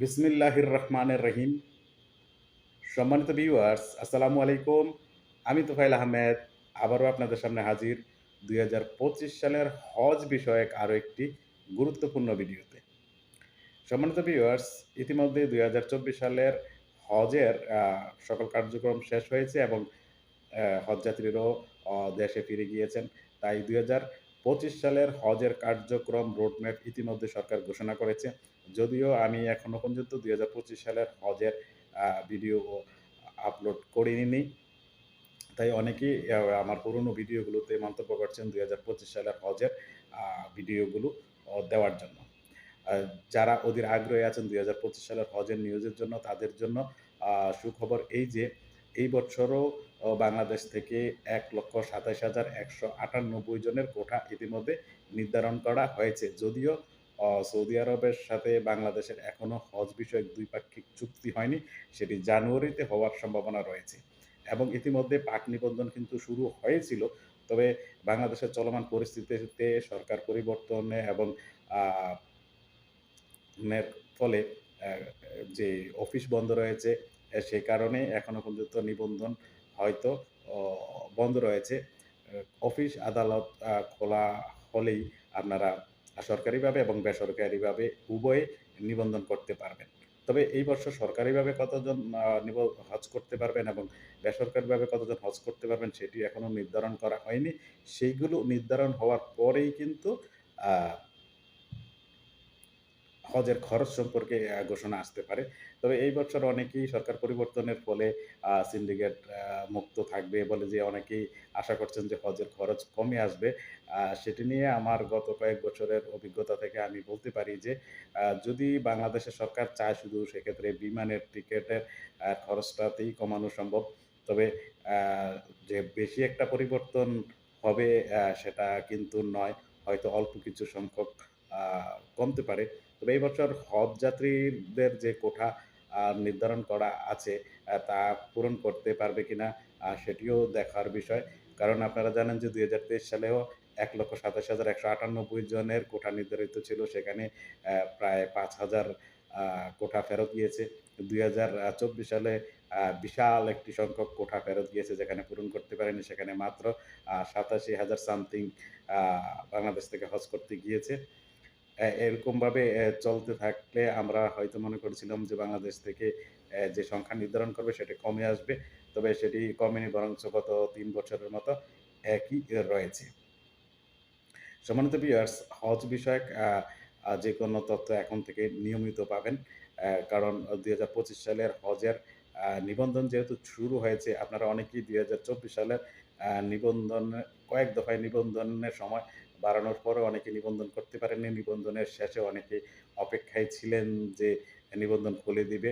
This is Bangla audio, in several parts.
বিসমিল্লাহির রহমানের রহিম সম্মানিত ভিউয়ার্স আসসালামু আলাইকুম। আমি তোফাইল আহমেদ, আবারও আপনাদের সামনে হাজির। দুই হাজার পঁচিশ সালের হজ বিষয়ক আরও একটি গুরুত্বপূর্ণ ভিডিওতে। সম্মানিত ভিউয়ার্স ইতিমধ্যে দুই হাজার চব্বিশ সালের হজের সকল কার্যক্রম শেষ হয়েছে এবং হজযাত্রীরাও দেশে ফিরে গিয়েছেন। তাই দুই পঁচিশ সালের হজের কার্যক্রম রোডম্যাপ ইতিমধ্যে সরকার ঘোষণা করেছে। যদিও আমি এখনও পর্যন্ত দুই সালের হজের ভিডিও আপলোড করিনি। তাই অনেকেই আমার পুরনো ভিডিওগুলোতে মন্তব্য করছেন দুই পঁচিশ সালের হজের ভিডিওগুলো দেওয়ার জন্য। যারা ওদের আগ্রহী আছেন দুই সালের হজের নিউজের জন্য, তাদের জন্য সুখবর এই যে এই বছরও বাংলাদেশ থেকে এক লক্ষ সাতাইশ হাজার একশো আটানব্বই জনের কোঠা ইতিমধ্যে নির্ধারণ করা হয়েছে। যদিও সৌদি আরবের সাথে বাংলাদেশের এখনও হজ বিষয়ক দ্বিপাক্ষিক চুক্তি হয়নি, সেটি জানুয়ারিতে হওয়ার সম্ভাবনা রয়েছে। এবং ইতিমধ্যে পাক নিবন্ধন কিন্তু শুরু হয়েছিল, তবে বাংলাদেশের চলমান পরিস্থিতিতে সরকার পরিবর্তনে এবং ফলে যে অফিস বন্ধ রয়েছে সে কারণে এখনও পর্যন্ত নিবন্ধন হয়তো বন্ধ রয়েছে। অফিস, আদালত খোলা হলেই আপনারা সরকারিভাবে এবং বেসরকারিভাবে উভয়ে নিবন্ধন করতে পারবেন। তবে এই বছর সরকারিভাবে কতজন হজ করতে পারবেন এবং বেসরকারিভাবে কতজন হজ করতে পারবেন সেটি এখনও নির্ধারণ করা হয়নি। সেইগুলো নির্ধারণ হওয়ার পরেই কিন্তু হজের খরচ সম্পর্কে ঘোষণা আসতে পারে। তবে এই বছর অনেকেই সরকার পরিবর্তনের ফলে সিন্ডিকেট মুক্ত থাকবে বলে যে অনেকেই আশা করছেন যে হজের খরচ কমে আসবে। সেটি নিয়ে আমার গত কয়েক বছরের অভিজ্ঞতা থেকে আমি বলতে পারি যে যদি বাংলাদেশের সরকার চায় শুধু, সেক্ষেত্রে বিমানের টিকিটের খরচটাতেই কমানো সম্ভব। তবে যে বেশি একটা পরিবর্তন হবে সেটা কিন্তু নয়। হয়তো অল্প কিছু সংখ্যক কমতে পারে। তবে এই বছর হজ যাত্রীদের যে কোঠা নির্ধারণ করা আছে তা পূরণ করতে পারবে কিনা সেটিও দেখার বিষয়। কারণ আপনারা জানেন যে দুই হাজার তেইশ সালেও এক লক্ষ সাতাশ হাজার একশো আটানব্বই জনের কোঠা নির্ধারিত ছিল। সেখানে প্রায় পাঁচ হাজার কোঠা ফেরত গিয়েছে দুই সালে বিশাল একটি সংখ্যক কোঠা ফেরত গিয়েছে যেখানে পূরণ করতে পারেনি সেখানে মাত্র সাতাশি হাজার সামথিং বাংলাদেশ থেকে হজ করতে গিয়েছে এরকমভাবে চলতে থাকলে আমরা হয়তো মনে করেছিলাম যে বাংলাদেশ থেকে যে সংখ্যা নির্ধারণ করবে সেটি কমে আসবে। তবে সেটি কমেনি, বরঞ্চ গত ৩ বছরের মতো একই রয়েছে। সম্মানিত ভিউয়ার্স হজ বিষয়ক আ যেকোনো তথ্য এখন থেকে নিয়মিত পাবেন। কারণ ২০২৫ সালের হজের নিবন্ধন যেহেতু শুরু হয়েছে, আপনারা অনেকেই ২০২৪ সালের নিবন্ধন কয়েক দফায় নিবন্ধনের সময় বাড়ানোর পরেও অনেকে নিবন্ধন করতে পারেননি। নিবন্ধনের শেষে অনেকে অপেক্ষায় ছিলেন যে নিবন্ধন খুলে দিবে।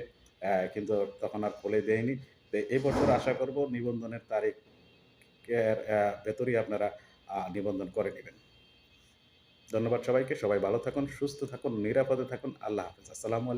কিন্তু তখন আর খুলে দেয়নি। তো এবছর আশা করব নিবন্ধনের তারিখের অ্যা ভেতরেই আপনারা নিবন্ধন করে নিবেন। ধন্যবাদ সবাইকে। সবাই ভালো থাকুন, সুস্থ থাকুন, নিরাপদে থাকুন। আল্লাহ হাফিজ আসসালামু